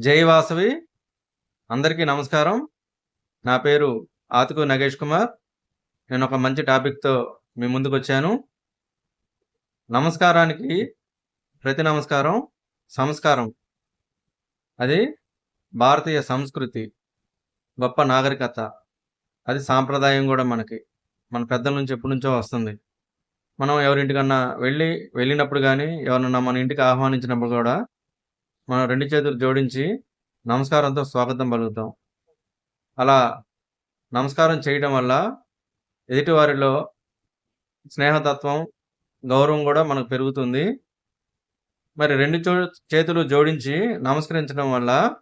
జై వాసవి. అందరికీ నమస్కారం. నా పేరు ఆతుకు నగేష్ కుమార్. నేను ఒక మంచి టాపిక్తో మీ ముందుకు వచ్చాను. నమస్కారానికి ప్రతి నమస్కారం సంస్కారం. అది భారతీయ సంస్కృతి గొప్ప నాగరికత. అది సాంప్రదాయం కూడా మనకి. మన పెద్దల నుంచి ఎప్పటి నుంచో వస్తుంది. మనం ఎవరింటికన్నా వెళ్ళి వెళ్ళినప్పుడు కానీ ఎవరన్నా మన ఇంటికి ఆహ్వానించినప్పుడు కూడా మనం రెండు చేతులు జోడించి నమస్కారంతో స్వాగతం పలుకుతాం. అలా నమస్కారం చేయడం వల్ల ఎదుటివారిలో స్నేహతత్వం గౌరవం కూడా మనకు పెరుగుతుంది. మరి రెండు చో చేతులు జోడించి నమస్కరించడం వల్ల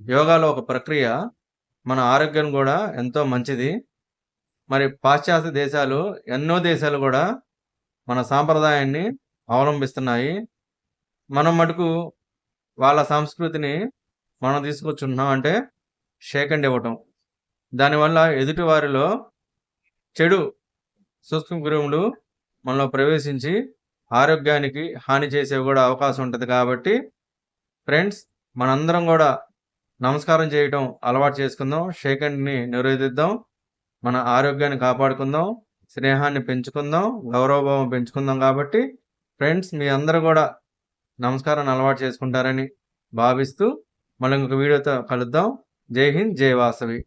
యోగాలో ఒక ప్రక్రియ మన ఆరోగ్యం కూడా ఎంతో మంచిది. మరి పాశ్చాత్య దేశాలు ఎన్నో దేశాలు కూడా మన సాంప్రదాయాన్ని అవలంబిస్తున్నాయి. మనం మటుకు వాళ్ళ సంస్కృతిని మనం తీసుకొచ్చుంటున్నాం అంటే షేకండ్ ఇవ్వటం. దానివల్ల ఎదుటి వారిలో చెడు సూక్ష్మ గురువులు మనలో ప్రవేశించి ఆరోగ్యానికి హాని చేసే కూడా అవకాశం ఉంటుంది కాబట్టి ఫ్రెండ్స్ మనందరం కూడా నమస్కారం చేయటం అలవాటు చేసుకుందాం. షేకండ్ని నిరోధిద్దాం. మన ఆరోగ్యాన్ని కాపాడుకుందాం. స్నేహాన్ని పెంచుకుందాం. గౌరవభావం పెంచుకుందాం కాబట్టి ఫ్రెండ్స్ మీ అందరూ కూడా నమస్కారాన్ని అలవాటు చేసుకుంటారని భావిస్తూ మళ్ళీ ఇంకొక వీడియోతో కలుద్దాం. జై హింద్ జై వాసవి.